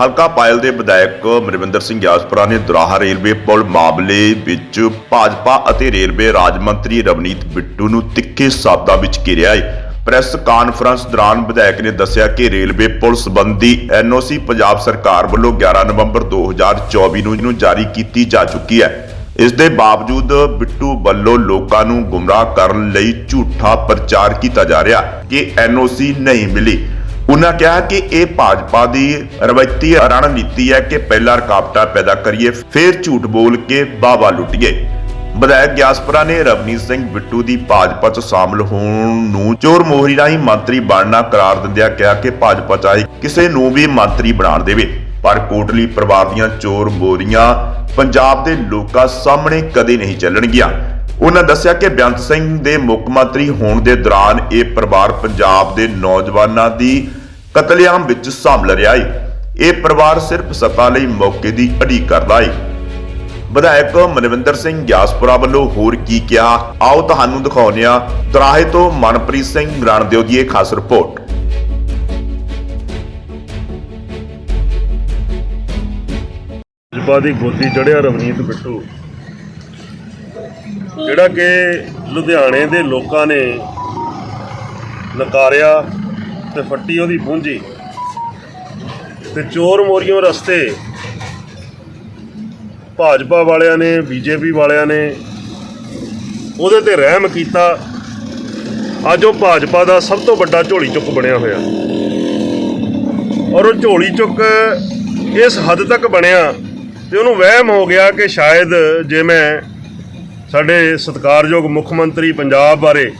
ਹਲਕਾ ਪਾਇਲ ਦੇ ਵਿਧਾਇਕ ਮਨਵਿੰਦਰ ਸਿੰਘ ਗਿਆਸਪੁਰਾ ਨੇ ਦੁਰਾਹਾ ਰੇਲਵੇ ਪੁਲ ਮਾਮਲੇ ਵਿੱਚ ਭਾਜਪਾ ਅਤੇ ਰੇਲਵੇ ਰਾਜ ਮੰਤਰੀ ਰਵਨੀਤ ਬਿੱਟੂ ਨੂੰ ਤਿੱਖੇ ਸ਼ਬਦਾਂ ਵਿੱਚ ਘੇਰਿਆ ਹੈ। ਪ੍ਰੈਸ ਕਾਨਫਰੰਸ ਦੌਰਾਨ ਵਿਧਾਇਕ ਨੇ ਦੱਸਿਆ ਕਿ ਰੇਲਵੇ ਪੁਲ ਸੰਬੰਧੀ ਐਨਓਸੀ ਪੰਜਾਬ ਸਰਕਾਰ ਵੱਲੋਂ 11 ਨਵੰਬਰ 2024 ਨੂੰ ਨੂੰ ਜਾਰੀ ਕੀਤੀ ਜਾ ਚੁੱਕੀ ਹੈ। ਇਸ ਦੇ ਬਾਵਜੂਦ ਬਿੱਟੂ ਵੱਲੋਂ ਲੋਕਾਂ ਨੂੰ ਗੁੰਮਰਾਹ ਕਰਨ ਲਈ ਝੂਠਾ ਪ੍ਰਚਾਰ ਕੀਤਾ ਜਾ ਰਿਹਾ ਕਿ ਐਨਓਸੀ ਨਹੀਂ ਮਿਲੀ। ਉਹਨਾਂ ਕਿਹਾ ਕਿ ਇਹ ਭਾਜਪਾ ਦੀ ਰਵਾਇਤੀ ਰਣਨੀਤੀ ਹੈ ਕਿ ਪਹਿਲਾਂ ਰੁਕਾਵਟਾਂ ਪੈਦਾ ਕਰੀਏ, ਫਿਰ ਝੂਠ ਬੋਲ ਕੇ ਬਾਵਾ ਲੁੱਟੀਏ। ਵਿਧਾਇਕ ਗਿਆਸਪੁਰਾ ਨੇ ਰਵਨੀਤ ਸਿੰਘ ਬਿੱਟੂ ਦੀ ਭਾਜਪਾ 'ਚ ਸ਼ਾਮਲ ਹੋਣ ਨੂੰ ਚੋਰ ਮੋਹਰੀ ਰਾਹੀਂ ਮੰਤਰੀ ਬਣਨਾ ਕਰਾਰ ਦਿੰਦਿਆਂ ਕਿਹਾ ਕਿ ਭਾਜਪਾ ਚਾਹੇ ਕਿਸੇ ਨੂੰ ਵੀ ਮੰਤਰੀ ਬਣਾ ਦੇਵੇ, ਪਰ ਕੋਟਲੀ ਪਰਿਵਾਰ ਦੀਆਂ ਚੋਰ ਮੋਹਰੀਆਂ ਪੰਜਾਬ ਦੇ ਲੋਕਾਂ ਸਾਹਮਣੇ ਕਦੇ ਨਹੀਂ ਚੱਲਣਗੀਆਂ। ਉਹਨਾਂ ਦੱਸਿਆ ਕਿ ਬੇਅੰਤ ਸਿੰਘ ਦੇ ਮੁੱਖ ਮੰਤਰੀ ਹੋਣ ਦੇ ਦੌਰਾਨ ਇਹ ਪਰਿਵਾਰ ਪੰਜਾਬ ਦੇ ਨੌਜਵਾਨਾਂ ਦੀ ਕਤਲੇਆਮ ਵਿੱਚ ਸ਼ਾਮਲ ਰਿਹਾ ਹੈ ਇਹ ਪਰਿਵਾਰ ਸਿਰਫ ਸੱਤਾ ਲਈ ਮੌਕੇ ਦੀ ਅੜੀ ਕਰਦਾ ਹੈ ਵਿਧਾਇਕ ਮਨਵਿੰਦਰ ਸਿੰਘ ਗਿਆਸਪੁਰਾ ਵੱਲੋਂ ਹੋਰ ਕੀ ਕਿਹਾ? ਆਓ ਤੁਹਾਨੂੰ ਦਿਖਾਉਂਦੇ ਹਾਂ ਦਰਾਹੇ ਤੋਂ ਮਨਪ੍ਰੀਤ ਸਿੰਘ ਰਣਦਿਓ ਦੀ ਇਹ ਖਾਸ ਰਿਪੋਰਟ। ਭਾਜਪਾ ਦੀ ਗੋਦੀ ਚੜਿਆ ਰਵਨੀਤ ਬਿੱਟੂ। ਜਿਹੜਾ ਕਿ ਲੁਧਿਆਣੇ ਦੇ ਲੋਕਾਂ ਨੇ ਨਕਾਰਿਆ ਤੇ ਫੱਟੀ ਉਹਦੀ ਪੂੰਜੀ ਤੇ ਚੋਰ ਮੋਰੀਆਂ ਰਸਤੇ ਭਾਜਪਾ ਵਾਲਿਆਂ ਨੇ, ਬੀਜੇਪੀ ਵਾਲਿਆਂ ਨੇ ਉਹਦੇ ਤੇ ਰਹਿਮ ਕੀਤਾ। ਅੱਜ ਉਹ ਭਾਜਪਾ ਦਾ ਸਭ ਤੋਂ ਵੱਡਾ ਝੋਲੀ ਚੁੱਕ ਬਣਿਆ ਹੋਇਆ। ਔਰ ਉਹ ਝੋਲੀ ਚੁੱਕ ਇਸ ਹੱਦ ਤੱਕ ਬਣਿਆ ਤੇ ਉਹਨੂੰ ਵਹਿਮ ਹੋ ਗਿਆ ਕਿ ਸ਼ਾਇਦ ਜੇ ਮੈਂ ਸਾਡੇ ਸਤਿਕਾਰਯੋਗ ਮੁੱਖ ਮੰਤਰੀ ਪੰਜਾਬ ਬਾਰੇ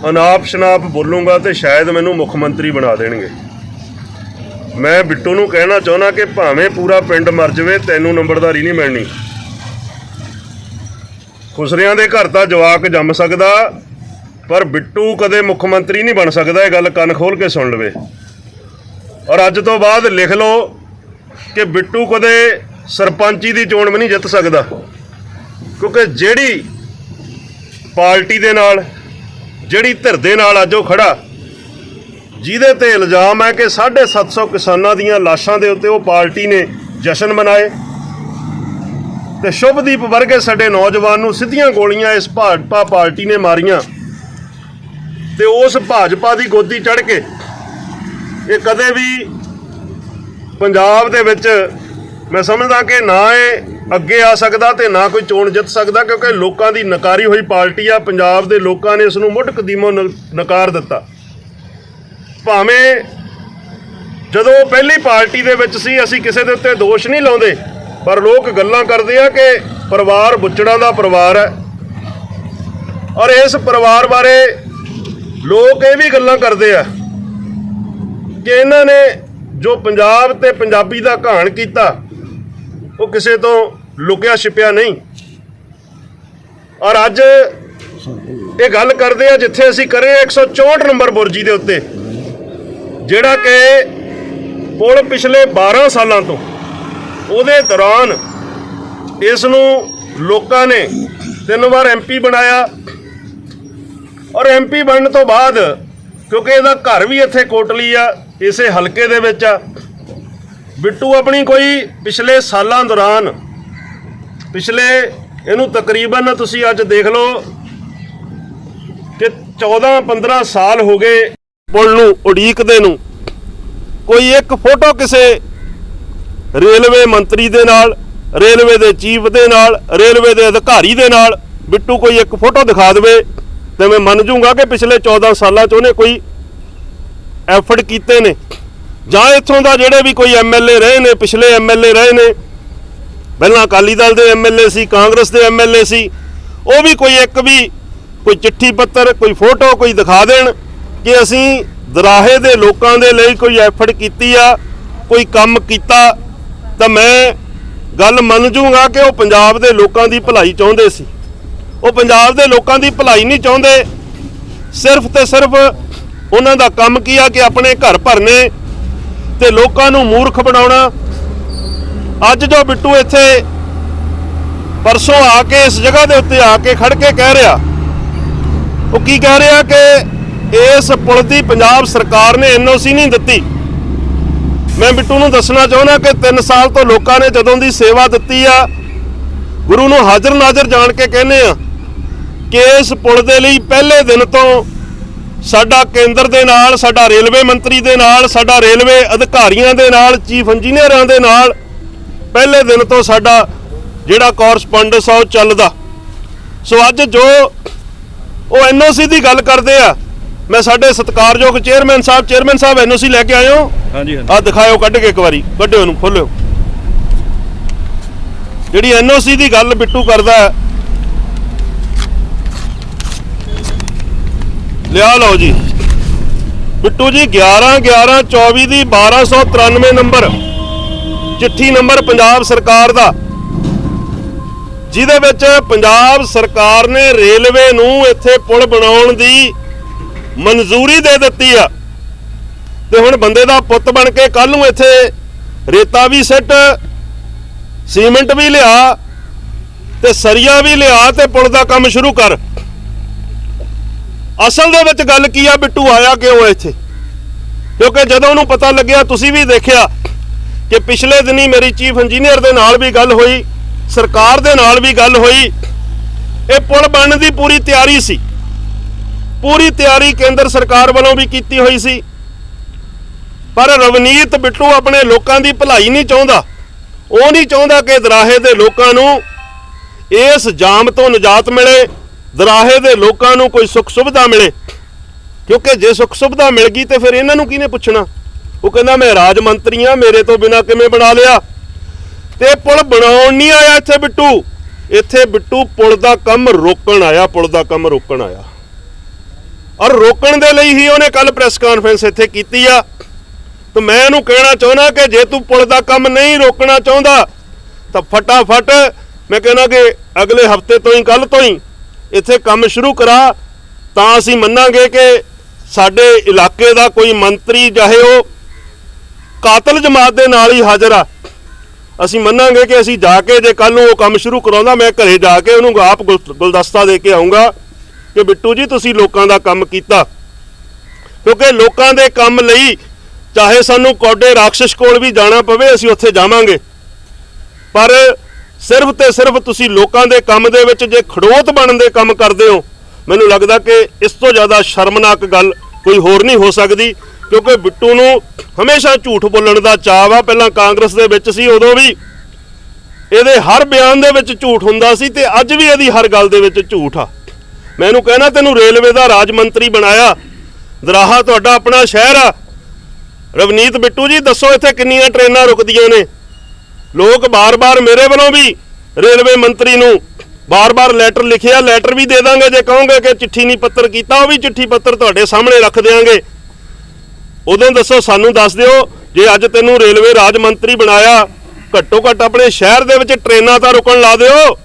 ਅਨਾਪ ਸ਼ਨਾਪ ਬੋਲੂੰਗਾ ਤੇ ਸ਼ਾਇਦ ਮੈਨੂੰ ਮੁੱਖ ਮੰਤਰੀ ਬਣਾ ਦੇਣਗੇ। ਮੈਂ ਬਿੱਟੂ ਨੂੰ ਕਹਿਣਾ ਚਾਹੁੰਦਾ ਕਿ ਭਾਵੇਂ ਪੂਰਾ ਪਿੰਡ ਮਰ ਜਾਵੇ, ਤੈਨੂੰ ਨੰਬਰਦਾਰੀ ਨਹੀਂ ਮਿਲਣੀ। ਖੁਸਰਿਆਂ ਦੇ ਘਰ ਤਾਂ ਜਵਾਕ ਜੰਮ ਸਕਦਾ, ਪਰ ਬਿੱਟੂ ਕਦੇ ਮੁੱਖ ਮੰਤਰੀ ਨਹੀਂ ਬਣ ਸਕਦਾ, ਇਹ ਗੱਲ ਕੰਨ ਖੋਲ ਕੇ ਸੁਣ ਲਵੇ। ਔਰ ਅੱਜ ਤੋਂ ਬਾਅਦ ਲਿਖ ਲਓ ਕਿ ਬਿੱਟੂ ਕਦੇ ਸਰਪੰਚੀ ਦੀ ਚੋਣ ਵੀ ਨਹੀਂ ਜਿੱਤ ਸਕਦਾ, ਕਿਉਂਕਿ ਜਿਹੜੀ ਪਾਰਟੀ ਦੇ ਨਾਲ ਜਿਹੜੀ ਧਿਰ ਦੇ ਨਾਲ ਅੱਜ ਉਹ ਖੜਾ, ਜਿਹਦੇ ਤੇ ਇਲਜ਼ਾਮ ਹੈ ਕਿ 750 ਕਿਸਾਨਾਂ ਦੀਆਂ ਲਾਸ਼ਾਂ ਦੇ ਉੱਤੇ ਉਹ ਪਾਰਟੀ ਨੇ ਜਸ਼ਨ ਮਨਾਏ। ਤੇ ਸ਼ੁਭਦੀਪ ਵਰਗੇ ਸਾਡੇ ਨੌਜਵਾਨ ਨੂੰ ਸਿੱਧੀਆਂ ਗੋਲੀਆਂ ਇਸ ਭਾਜਪਾ ਪਾਰਟੀ ਨੇ ਮਾਰੀਆਂ। ਤੇ ਉਸ ਭਾਜਪਾ ਦੀ ਗੋਦੀ ਚੜ ਕੇ ਇਹ ਕਦੇ ਵੀ ਪੰਜਾਬ ਦੇ ਵਿੱਚ, ਮੈਂ ਸਮਝਦਾ ਕਿ ਨਾ ਇਹ ਅੱਗੇ ਆ ਸਕਦਾ ਤੇ ਨਾ ਕੋਈ ਚੋਣ ਜਿੱਤ ਸਕਦਾ, ਕਿਉਂਕਿ ਲੋਕਾਂ ਦੀ ਨਕਾਰੀ ਹੋਈ ਪਾਰਟੀ ਆ। ਪੰਜਾਬ ਦੇ ਲੋਕਾਂ ਨੇ ਇਸ ਨੂੰ ਮੁੱਢ ਕਦੀਮੋਂ ਨਕਾਰ ਦਿੱਤਾ। ਭਾਵੇਂ ਜਦੋਂ ਪਹਿਲੀ ਪਾਰਟੀ ਦੇ ਵਿੱਚ ਸੀ, ਅਸੀਂ ਕਿਸੇ ਦੇ ਉੱਤੇ ਦੋਸ਼ ਨਹੀਂ ਲਾਉਂਦੇ, ਪਰ ਲੋਕ ਗੱਲਾਂ ਕਰਦੇ ਆ ਕਿ ਪਰਿਵਾਰ ਬੁੱਚੜਾਂ ਦਾ ਪਰਿਵਾਰ ਹੈ। ਔਰ ਇਸ ਪਰਿਵਾਰ ਬਾਰੇ ਲੋਕ ਇਹ ਵੀ ਗੱਲਾਂ ਕਰਦੇ ਆ ਕਿ ਇਹਨਾਂ ਨੇ ਜੋ ਪੰਜਾਬ ਤੇ ਪੰਜਾਬੀ ਦਾ ਘਾਣ ਕੀਤਾ, ਉਹ ਕਿਸੇ ਤੋਂ ਲੁਕਿਆ ਛਿਪਿਆ ਨਹੀਂ। ਔਰ ਅੱਜ ਇਹ ਗੱਲ ਕਰਦੇ ਆ ਜਿੱਥੇ ਅਸੀਂ ਕਰੇ 164 ਨੰਬਰ ਬੁਰਜੀ ਦੇ ਉੱਤੇ, ਜਿਹੜਾ ਕਿ ਪੁਲ ਪਿਛਲੇ 12 ਸਾਲਾਂ ਤੋਂ ਉਹਦੇ ਦੌਰਾਨ ਇਸ ਨੂੰ ਲੋਕਾਂ ਨੇ ਤਿੰਨ ਵਾਰ ਐਮਪੀ ਬਣਾਇਆ। ਔਰ ਐਮਪੀ ਬਣਨ ਤੋਂ ਬਾਅਦ, ਕਿਉਂਕਿ ਇਹਦਾ ਘਰ ਵੀ ਇੱਥੇ ਕੋਟਲੀ ਆ, ਇਸੇ ਹਲਕੇ ਦੇ ਵਿੱਚ ਆ, ਬਿੱਟੂ ਆਪਣੀ ਕੋਈ ਪਿਛਲੇ ਸਾਲਾਂ ਦੌਰਾਨ ਪਿਛਲੇ ਇਹਨੂੰ ਤਕਰੀਬਨ ਤੁਸੀਂ ਅੱਜ ਦੇਖ ਲਓ ਕਿ 14 15 ਸਾਲ ਹੋ ਗਏ ਪੁਲ ਨੂੰ ਉਡੀਕਦੇ ਨੂੰ। ਕੋਈ ਇੱਕ ਫੋਟੋ ਕਿਸੇ ਰੇਲਵੇ ਮੰਤਰੀ ਦੇ ਨਾਲ, ਰੇਲਵੇ ਦੇ ਚੀਫ ਦੇ ਨਾਲ, ਰੇਲਵੇ ਦੇ ਅਧਿਕਾਰੀ ਦੇ ਨਾਲ ਬਿੱਟੂ ਕੋਈ ਇੱਕ ਫੋਟੋ ਦਿਖਾ ਦੇਵੇ ਤੇ ਮੈਂ ਮੰਨ ਜੂੰਗਾ ਕਿ ਪਿਛਲੇ 14 ਸਾਲਾਂ 'ਚ ਉਹਨੇ ਕੋਈ ਐਫਰਟ ਕੀਤੇ ਨੇ। ਜਾਂ ਇੱਥੋਂ ਦਾ ਜਿਹੜੇ ਵੀ ਕੋਈ ਐਮਐਲਏ ਰਹੇ ਨੇ, ਪਿਛਲੇ ਐਮਐਲਏ ਰਹੇ ਨੇ ਪਹਿਲਾਂ ਅਕਾਲੀ ਦਲ ਦੇ ਐਮਐਲਏ ਸੀ, ਕਾਂਗਰਸ ਦੇ ਐਮਐਲਏ ਸੀ। ਉਹ ਵੀ ਕੋਈ ਇੱਕ ਵੀ ਕੋਈ ਚਿੱਠੀ ਪੱਤਰ, ਕੋਈ ਫੋਟੋ ਕੋਈ ਦਿਖਾ ਦੇਣ ਕਿ ਅਸੀਂ ਦਰਾਹੇ ਦੇ ਲੋਕਾਂ ਦੇ ਲਈ ਕੋਈ ਐਫਰਟ ਕੀਤੀ ਆ, ਕੋਈ ਕੰਮ ਕੀਤਾ, ਤਾਂ ਮੈਂ ਗੱਲ ਮੰਨ ਜੂੰਗਾ ਕਿ ਉਹ ਪੰਜਾਬ ਦੇ ਲੋਕਾਂ ਦੀ ਭਲਾਈ ਚਾਹੁੰਦੇ ਸੀ। ਉਹ ਪੰਜਾਬ ਦੇ ਲੋਕਾਂ ਦੀ ਭਲਾਈ ਨਹੀਂ ਚਾਹੁੰਦੇ। ਸਿਰਫ ਤੇ ਸਿਰਫ ਉਹਨਾਂ ਦਾ ਕੰਮ ਕੀ ਆ ਕਿ ਆਪਣੇ ਘਰ ਭਰਨੇ ਤੇ ਲੋਕਾਂ ਨੂੰ ਮੂਰਖ ਬਣਾਉਣਾ। ਅੱਜ ਜੋ ਬਿੱਟੂ ਇੱਥੇ ਪਰਸੋਂ ਆ ਕੇ ਇਸ ਜਗ੍ਹਾ ਦੇ ਉੱਤੇ ਆ ਕੇ ਖੜ ਕੇ ਕਹਿ ਰਿਹਾ, ਉਹ ਕੀ ਕਹਿ ਰਿਹਾ ਕਿ ਇਸ ਪੁਲ ਦੀ ਪੰਜਾਬ ਸਰਕਾਰ ਨੇ ਐਨਓਸੀ ਨਹੀਂ ਦਿੱਤੀ। ਮੈਂ ਬਿੱਟੂ ਨੂੰ ਦੱਸਣਾ ਚਾਹੁੰਦਾ ਕਿ 3 ਸਾਲ ਤੋਂ ਲੋਕਾਂ ਨੇ ਜਦੋਂ ਦੀ ਸੇਵਾ ਦਿੱਤੀ ਆ, ਗੁਰੂ ਨੂੰ ਹਾਜ਼ਰ ਨਾਜ਼ਰ ਜਾਣ ਕੇ ਕਹਿੰਦੇ ਆ ਕਿ ਇਸ ਪੁਲ ਦੇ ਲਈ ਪਹਿਲੇ ਦਿਨ ਤੋਂ ਸਾਡਾ ਕੇਂਦਰ ਦੇ ਨਾਲ, ਸਾਡਾ ਰੇਲਵੇ ਮੰਤਰੀ ਦੇ ਨਾਲ, ਸਾਡਾ ਰੇਲਵੇ ਅਧਿਕਾਰੀਆਂ ਦੇ ਨਾਲ, ਚੀਫ ਇੰਜੀਨੀਅਰਾਂ ਦੇ ਨਾਲ ਪਹਿਲੇ ਦਿਨ ਤੋਂ ਸਾਡਾ ਜਿਹੜਾ ਕੋਰਸਪੋਂਡੈਂਸ ਆ ਉਹ ਚੱਲਦਾ। ਸੋ ਅੱਜ ਜੋ ਉਹ ਐਨਓਸੀ ਦੀ ਗੱਲ ਕਰਦੇ ਆ ਮੈਂ ਸਾਡੇ ਸਤਿਕਾਰਯੋਗ ਚੇਅਰਮੈਨ ਸਾਹਿਬ ਚੇਅਰਮੈਨ ਸਾਹਿਬ ਐਨਓਸੀ ਲੈ ਕੇ ਆਏ ਹੋ? ਹਾਂਜੀ ਹਾਂਜੀ। ਆ ਦਿਖਾਇਓ ਕੱਢ ਕੇ ਇੱਕ ਵਾਰੀ ਕੱਢਿਓ ਉਹਨੂੰ ਖੋਲਿਓ। ਜਿਹੜੀ ਐਨਓਸੀ ਦੀ ਗੱਲ ਬਿੱਟੂ ਕਰਦਾ ਲਿਆ ਲਓ ਜੀ। ਬਿੱਟੂ ਜੀ 11 11 24 ਦੀ 1293 ਨੰਬਰ। ਚਿੱਠੀ ਨੰਬਰ ਪੰਜਾਬ ਸਰਕਾਰ ਦਾ। ਜਿਹਦੇ ਵਿੱਚ ਪੰਜਾਬ ਸਰਕਾਰ ਨੇ ਰੇਲਵੇ ਨੂੰ ਇੱਥੇ ਪੁਲ ਬਣਾਉਣ ਦੀ ਮਨਜ਼ੂਰੀ ਦੇ ਦਿੱਤੀ ਆ। ਤੇ ਹੁਣ ਬੰਦੇ ਦਾ ਪੁੱਤ ਬਣ ਕੇ ਕੱਲ ਨੂੰ ਇੱਥੇ ਰੇਤਾ ਵੀ ਸਿੱਟ, ਸੀਮੈਂਟ ਵੀ ਲਿਆ ਤੇ ਸਰੀਆ ਵੀ ਲਿਆ ਤੇ ਪੁਲ ਦਾ ਕੰਮ ਸ਼ੁਰੂ ਕਰ। ਅਸਲ ਦੇ ਵਿੱਚ ਗੱਲ ਕੀ ਆ ਬਿੱਟੂ, ਆਇਆ ਕਿਉਂ ਹੈ ਇੱਥੇ? ਕਿਉਂਕਿ ਜਦੋਂ ਉਹਨੂੰ ਪਤਾ ਲੱਗਿਆ, ਤੁਸੀਂ ਵੀ ਦੇਖਿਆ ਕਿ ਪਿਛਲੇ ਦਿਨੀ ਮੇਰੀ ਚੀਫ ਇੰਜੀਨੀਅਰ ਦੇ ਨਾਲ ਵੀ ਗੱਲ ਹੋਈ, ਸਰਕਾਰ ਦੇ ਨਾਲ ਵੀ ਗੱਲ ਹੋਈ। ਇਹ ਪੁਲ ਬਣਨ ਦੀ ਪੂਰੀ ਤਿਆਰੀ ਸੀ। ਪੂਰੀ ਤਿਆਰੀ ਕੇਂਦਰ ਸਰਕਾਰ ਵੱਲੋਂ ਵੀ ਕੀਤੀ ਹੋਈ ਸੀ। ਪਰ ਰਵਨੀਤ ਬਿੱਟੂ ਆਪਣੇ ਲੋਕਾਂ ਦੀ ਭਲਾਈ ਨਹੀਂ ਚਾਹੁੰਦਾ। ਉਹ ਨਹੀਂ ਚਾਹੁੰਦਾ ਕਿ ਦਰਾਹੇ ਦੇ ਲੋਕਾਂ ਨੂੰ ਇਸ ਜਾਮ ਤੋਂ ਨਜਾਤ ਮਿਲੇ, ਦਰਾਹੇ ਦੇ ਲੋਕਾਂ ਨੂੰ ਕੋਈ ਸੁੱਖ ਸੁਵਿਧਾ ਮਿਲੇ। ਕਿਉਂਕਿ ਜੇ ਸੁੱਖ ਸੁਵਿਧਾ ਮਿਲ ਗਈ ਤੇ ਫਿਰ ਇਹਨਾਂ ਨੂੰ ਕਿਹਨੇ ਪੁੱਛਣਾ? ਉਹ ਕਹਿੰਦਾ ਮੈਂ ਰਾਜ ਮੰਤਰੀ ਆ ਮੇਰੇ ਤੋਂ ਬਿਨਾ ਕਿਵੇਂ ਬਣਾ ਲਿਆ? ਤੇ ਪੁਲ ਬਣਾਉਣ ਨਹੀਂ ਆਇਆ ਇੱਥੇ ਬਿੱਟੂ। ਇੱਥੇ ਬਿੱਟੂ ਪੁਲ ਦਾ ਕੰਮ ਰੋਕਣ ਆਇਆ, ਪੁਲ ਦਾ ਕੰਮ ਰੋਕਣ ਆਇਆ। ਔਰ ਰੋਕਣ ਦੇ ਲਈ ਹੀ ਉਹਨੇ ਕੱਲ ਪ੍ਰੈਸ ਕਾਨਫਰੰਸ ਇੱਥੇ ਕੀਤੀ ਆ। ਤਾਂ ਮੈਂ ਇਹਨੂੰ ਕਹਿਣਾ ਚਾਹੁੰਦਾ ਕਿ ਜੇ ਤੂੰ ਪੁਲ ਦਾ ਕੰਮ ਨਹੀਂ ਰੋਕਣਾ ਚਾਹੁੰਦਾ, ਤਾਂ ਫਟਾਫਟ ਮੈਂ ਕਹਿੰਦਾ ਕਿ ਅਗਲੇ ਹਫ਼ਤੇ ਤੋਂ ਹੀ ਕੱਲ ਤੋਂ ਹੀ ਇੱਥੇ ਕੰਮ ਸ਼ੁਰੂ ਕਰਾ। ਤਾਂ ਅਸੀਂ ਮੰਨਾਂਗੇ ਕਿ ਸਾਡੇ ਇਲਾਕੇ ਦਾ ਕੋਈ ਮੰਤਰੀ, ਚਾਹੇ ਉਹ ਕਾਤਲ ਜਮਾਤ ਦੇ ਨਾਲ ਹੀ ਹਾਜ਼ਰ ਆ। ਅਸੀਂ ਮੰਨਾਂਗੇ ਕਿ ਅਸੀਂ ਜਾ ਕੇ ਜੇ ਕੱਲ ਨੂੰ ਉਹ ਕੰਮ ਸ਼ੁਰੂ ਕਰਾਉਂਦਾ, ਮੈਂ ਘਰੇ ਜਾ ਕੇ ਉਹਨੂੰ ਆਪ ਗੁਲ- ਗੁਲਦਸਤਾ ਦੇ ਕੇ ਆਉਂਗਾ ਕਿ ਬਿੱਟੂ ਜੀ, ਤੁਸੀਂ ਲੋਕਾਂ ਦਾ ਕੰਮ ਕੀਤਾ। ਕਿਉਂਕਿ ਲੋਕਾਂ ਦੇ ਕੰਮ ਲਈ ਚਾਹੇ ਸਾਨੂੰ ਕੌਡੇ ਰਾਖਸ਼ ਕੋਲ ਵੀ ਜਾਣਾ ਪਵੇ, ਅਸੀਂ ਉੱਥੇ ਜਾਵਾਂਗੇ। ਪਰ ਸਿਰਫ ਤੇ ਸਿਰਫ ਤੁਸੀਂ ਲੋਕਾਂ ਦੇ ਕੰਮ ਦੇ ਵਿੱਚ ਜੇ ਖੜੋਤ ਬਣਨ ਦੇ ਕੰਮ ਕਰਦੇ ਹੋ, ਮੈਨੂੰ ਲੱਗਦਾ ਕਿ ਇਸ ਤੋਂ ਜ਼ਿਆਦਾ ਸ਼ਰਮਨਾਕ ਗੱਲ ਕੋਈ ਹੋਰ ਨਹੀਂ ਹੋ ਸਕਦੀ। ਕਿਉਂਕਿ ਬਿੱਟੂ ਨੂੰ ਹਮੇਸ਼ਾ ਝੂਠ ਬੋਲਣ ਦਾ ਚਾਅ ਆ ਪਹਿਲਾਂ ਕਾਂਗਰਸ ਦੇ ਵਿੱਚ ਸੀ, ਉਦੋਂ ਵੀ ਇਹਦੇ ਹਰ ਬਿਆਨ ਦੇ ਵਿੱਚ ਝੂਠ ਹੁੰਦਾ ਸੀ ਤੇ ਅੱਜ ਵੀ ਇਹਦੀ ਹਰ ਗੱਲ ਦੇ ਵਿੱਚ ਝੂਠ ਆ। ਮੈਨੂੰ ਕਹਿਣਾ, ਤੈਨੂੰ ਰੇਲਵੇ ਦਾ ਰਾਜ ਮੰਤਰੀ ਬਣਾਇਆ। ਦਰਾਹਾ ਤੁਹਾਡਾ ਆਪਣਾ ਸ਼ਹਿਰ ਆ। ਰਵਨੀਤ ਬਿੱਟੂ ਜੀ, ਦੱਸੋ ਇੱਥੇ ਕਿੰਨੀਆਂ ਟ੍ਰੇਨਾਂ ਰੁਕਦੀਆਂ ਨੇ? ਲੋਕ ਬਾਰ-ਬਾਰ ਮੇਰੇ ਵੱਲੋਂ ਵੀ ਰੇਲਵੇ ਮੰਤਰੀ ਨੂੰ ਬਾਰ-ਬਾਰ ਲੈਟਰ ਲਿਖਿਆ। ਲੈਟਰ ਵੀ ਦੇ ਦਾਂਗੇ ਜੇ ਕਹੋਗੇ ਕਿ ਚਿੱਠੀ ਨਹੀਂ ਪੱਤਰ ਕੀਤਾ, ਉਹ ਵੀ ਚਿੱਠੀ ਪੱਤਰ ਤੁਹਾਡੇ ਸਾਹਮਣੇ ਰੱਖ ਦੇਾਂਗੇ ਉਦੋਂ ਦੱਸੋ, ਸਾਨੂੰ ਦੱਸ ਦਿਓ, ਜੇ ਅੱਜ ਤੈਨੂੰ ਰੇਲਵੇ ਰਾਜ ਮੰਤਰੀ ਬਣਾਇਆ, ਘੱਟੋ ਘੱਟ ਆਪਣੇ ਸ਼ਹਿਰ ਦੇ ਵਿੱਚ ਟ੍ਰੇਨਾਂ ਤਾਂ ਰੁਕਣ ਲਾ ਦਿਓ।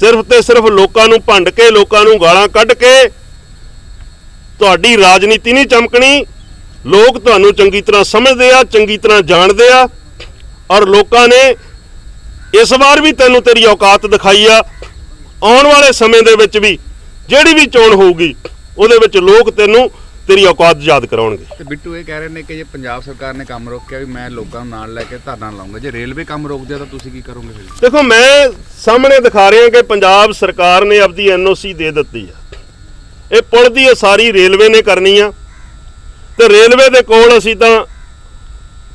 ਸਿਰਫ ਤੇ ਸਿਰਫ ਲੋਕਾਂ ਨੂੰ ਭੰਡ ਕੇ, ਲੋਕਾਂ ਨੂੰ ਗਾਲਾਂ ਕੱਢ ਕੇ, ਤੁਹਾਡੀ ਰਾਜਨੀਤੀ ਨਹੀਂ ਚਮਕਣੀ। ਲੋਕ ਤੁਹਾਨੂੰ ਚੰਗੀ ਤਰ੍ਹਾਂ ਸਮਝਦੇ ਆ, ਚੰਗੀ ਤਰ੍ਹਾਂ ਜਾਣਦੇ ਆ, ਔਰ ਲੋਕਾਂ ਨੇ ਇਸ ਵਾਰ ਵੀ ਤੈਨੂੰ ਤੇਰੀ ਔਕਾਤ ਦਿਖਾਈ ਆ। ਆਉਣ ਵਾਲੇ ਸਮੇਂ ਦੇ ਵਿੱਚ ਵੀ ਜਿਹੜੀ ਵੀ ਚੋਣ ਹੋਊਗੀ, ਉਹਦੇ ਵਿੱਚ ਲੋਕ ਤੈਨੂੰ ਤੇਰੀ ਔਕਾਤ ਯਾਦ ਕਰਾਉਣਗੇ। ਤੇ ਬਿੱਟੂ ਇਹ ਕਹਿ ਰਹੇ ਨੇ ਕਿ ਜੇ ਪੰਜਾਬ ਸਰਕਾਰ ਨੇ ਕੰਮ ਰੋਕਿਆ ਵੀ ਮੈਂ ਲੋਕਾਂ ਨੂੰ ਨਾਲ ਲੈ ਕੇ ਧਰਨਾ ਲਾਉਂਗਾ। ਜੇ ਰੇਲਵੇ ਕੰਮ ਰੋਕ ਦਿਆ ਤਾਂ ਤੁਸੀਂ ਕੀ ਕਰੋਗੇ ਫਿਰ? ਦੇਖੋ ਮੈਂ ਸਾਹਮਣੇ ਦਿਖਾ ਰਿਹਾ ਕਿ ਪੰਜਾਬ ਸਰਕਾਰ ਨੇ ਆਪਦੀ ਐਨਓਸੀ ਦੇ ਦਿੱਤੀ ਆ। ਇਹ ਪੁਲ ਦੀ ਸਾਰੀ ਰੇਲਵੇ ਨੇ ਕਰਨੀ ਆ। ਤੇ ਰੇਲਵੇ ਦੇ ਕੋਲ ਅਸੀਂ ਤਾਂ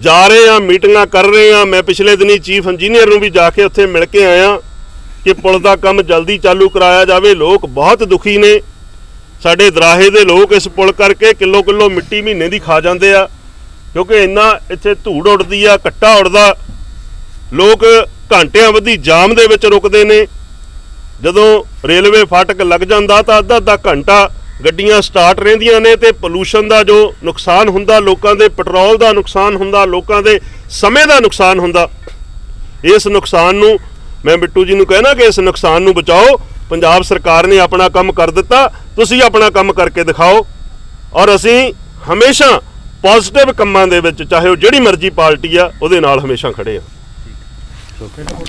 ਜਾ ਰਹੇ ਆ ਮੀਟਿੰਗਾਂ ਕਰ ਰਹੇ ਆ। ਮੈਂ ਪਿਛਲੇ ਦਿਨੀ ਚੀਫ ਇੰਜੀਨੀਅਰ ਨੂੰ ਵੀ ਜਾ ਕੇ ਉੱਥੇ ਮਿਲ ਕੇ ਆਇਆ ਕਿ ਪੁਲ ਦਾ ਕੰਮ ਜਲਦੀ ਚਾਲੂ ਕਰਾਇਆ ਜਾਵੇ। ਲੋਕ ਬਹੁਤ ਦੁਖੀ ਨੇ। ਸਾਡੇ ਦਰਾਹੇ ਦੇ ਲੋਕ ਇਸ ਪੁਲ ਕਰਕੇ ਕਿਲੋ ਕਿਲੋ ਮਿੱਟੀ ਮਹੀਨੇ ਦੀ ਖਾ ਜਾਂਦੇ ਆ, ਕਿਉਂਕਿ ਇੰਨਾ ਇੱਥੇ ਧੂੜ ਉੱਡਦੀ ਆ, ਕੱਟਾ ਉੱਡਦਾ। ਲੋਕ ਘੰਟਿਆਂ ਵਧੀ ਜਾਮ ਦੇ ਵਿੱਚ ਰੁਕਦੇ ਨੇ। ਜਦੋਂ ਰੇਲਵੇ ਫਾਟਕ ਲੱਗ ਜਾਂਦਾ ਤਾਂ ਅੱਧਾ ਅੱਧਾ ਘੰਟਾ ਗੱਡੀਆਂ ਸਟਾਰਟ ਰਹਿੰਦੀਆਂ ਨੇ ਤੇ ਪੋਲੂਸ਼ਨ ਦਾ ਜੋ ਨੁਕਸਾਨ ਹੁੰਦਾ, ਲੋਕਾਂ ਦੇ ਪੈਟਰੋਲ ਦਾ ਨੁਕਸਾਨ ਹੁੰਦਾ, ਲੋਕਾਂ ਦੇ ਸਮੇਂ ਦਾ ਨੁਕਸਾਨ ਹੁੰਦਾ। ਇਸ ਨੁਕਸਾਨ ਨੂੰ ਮੈਂ ਬਿੱਟੂ ਜੀ ਨੂੰ ਕਹਿਣਾ ਕਿ ਇਸ ਨੁਕਸਾਨ ਨੂੰ ਬਚਾਓ। ਪੰਜਾਬ ਸਰਕਾਰ ਨੇ ਆਪਣਾ ਕੰਮ ਕਰ ਦਿੱਤਾ, ਤੁਸੀਂ ਆਪਣਾ ਕੰਮ ਕਰਕੇ ਦਿਖਾਓ। ਔਰ ਅਸੀਂ ਹਮੇਸ਼ਾ ਪੋਜ਼ਿਟਿਵ ਕੰਮਾਂ ਦੇ ਵਿੱਚ, ਚਾਹੇ ਉਹ ਜਿਹੜੀ ਮਰਜ਼ੀ ਪਾਰਟੀ ਆ, ਉਹਦੇ ਨਾਲ ਹਮੇਸ਼ਾ ਖੜੇ ਆ।